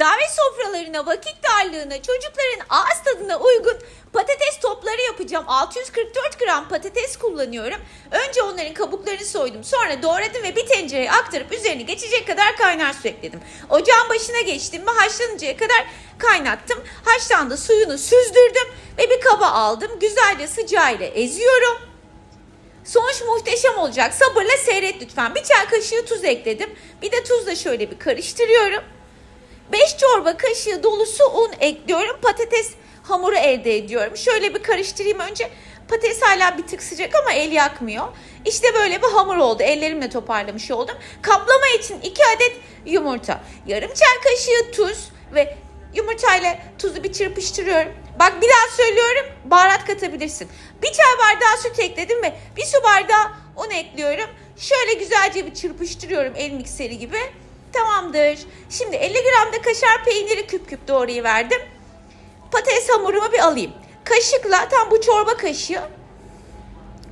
davet sofralarına, vakit darlığına, çocukların ağız tadına uygun patates topları yapacağım. 644 gram patates kullanıyorum. Önce onların kabuklarını soydum. Sonra doğradım ve bir tencereye aktarıp üzerine geçecek kadar kaynar su ekledim. Ocağın başına geçtim ve haşlanıncaya kadar kaynattım. Haşlandı suyunu süzdürdüm ve bir kaba aldım. Güzelce sıcağıyla eziyorum. Sonuç muhteşem olacak. Sabırla seyret lütfen. Bir çay kaşığı tuz ekledim. Bir de tuzla şöyle bir karıştırıyorum. 5 çorba kaşığı dolusu un ekliyorum. Patates hamuru elde ediyorum. Şöyle bir karıştırayım önce. Patates hala bir tık sıcak ama el yakmıyor. İşte böyle bir hamur oldu. Ellerimle toparlamış oldum. Kaplama için 2 adet yumurta. Yarım çay kaşığı tuz ve yumurtayla tuzu bir çırpıştırıyorum. Bak bir daha söylüyorum. Baharat katabilirsin. Bir çay bardağı süt ekledim ve bir su bardağı un ekliyorum. Şöyle güzelce bir çırpıştırıyorum el mikseri gibi. Tamamdır. Şimdi 50 gram da kaşar peyniri küp küp doğrayı verdim. Patates hamurumu bir alayım. Kaşıkla tam bu çorba kaşığı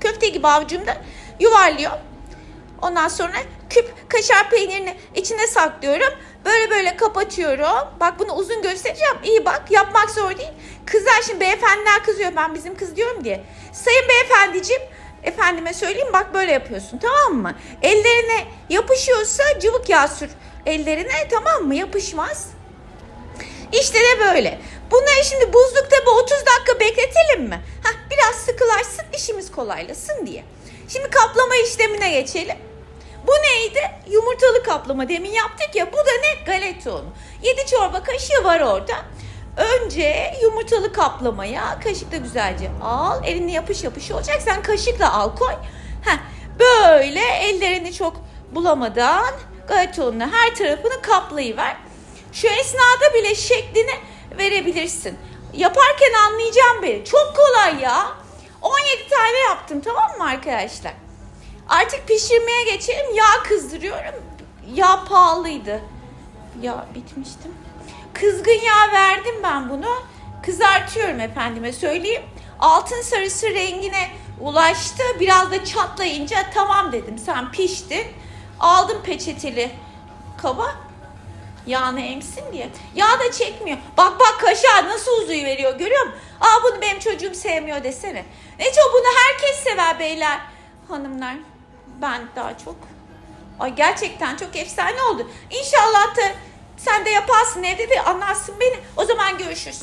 köfte gibi avucumda yuvarlıyor. Ondan sonra küp kaşar peynirini içine saklıyorum. Böyle böyle kapatıyorum. Bak bunu uzun göstereceğim. İyi bak yapmak zor değil. Kızlar şimdi beyefendiler kızıyor. Ben bizim kız diyorum diye. Sayın beyefendiciğim efendime söyleyeyim bak böyle yapıyorsun tamam mı? Ellerine yapışıyorsa cıvık yağ sür ellerine tamam mı? Yapışmaz. İşte de böyle. Bunları şimdi buzlukta bir 30 dakika bekletelim mi? Hah, biraz sıkılaşsın işimiz kolaylasın diye. Şimdi kaplama işlemine geçelim. Bu neydi? Yumurtalı kaplama demin yaptık ya. Bu da ne? Galeta unu. 7 çorba kaşığı var orada. Önce yumurtalı kaplamaya kaşıkla güzelce al. Elini yapış yapış olacak. Sen kaşıkla al koy. Heh, böyle ellerini çok bulamadan galeta ununu her tarafını kaplayıver. Şu esnada bile şeklini verebilirsin. Yaparken anlayacağım beni. Çok kolay ya. 17 tane yaptım tamam mı arkadaşlar? Artık pişirmeye geçelim. Yağ kızdırıyorum. Yağ pahalıydı. Ya bitmiştim. Kızgın yağ verdim ben bunu. Kızartıyorum efendime söyleyeyim. Altın sarısı rengine ulaştı. Biraz da çatlayınca tamam dedim. Sen piştin. Aldım peçeteli kaba. Yağını emsin diye. Yağ da çekmiyor. Bak bak kaşar nasıl uzuyu veriyor görüyor musun? Aa bunu benim çocuğum sevmiyor desene. Neco bunu herkes sever beyler. Hanımlar ben daha çok. Ay gerçekten çok efsane oldu. İnşallah da sen de yaparsın evde de anlarsın beni. O zaman görüşürüz.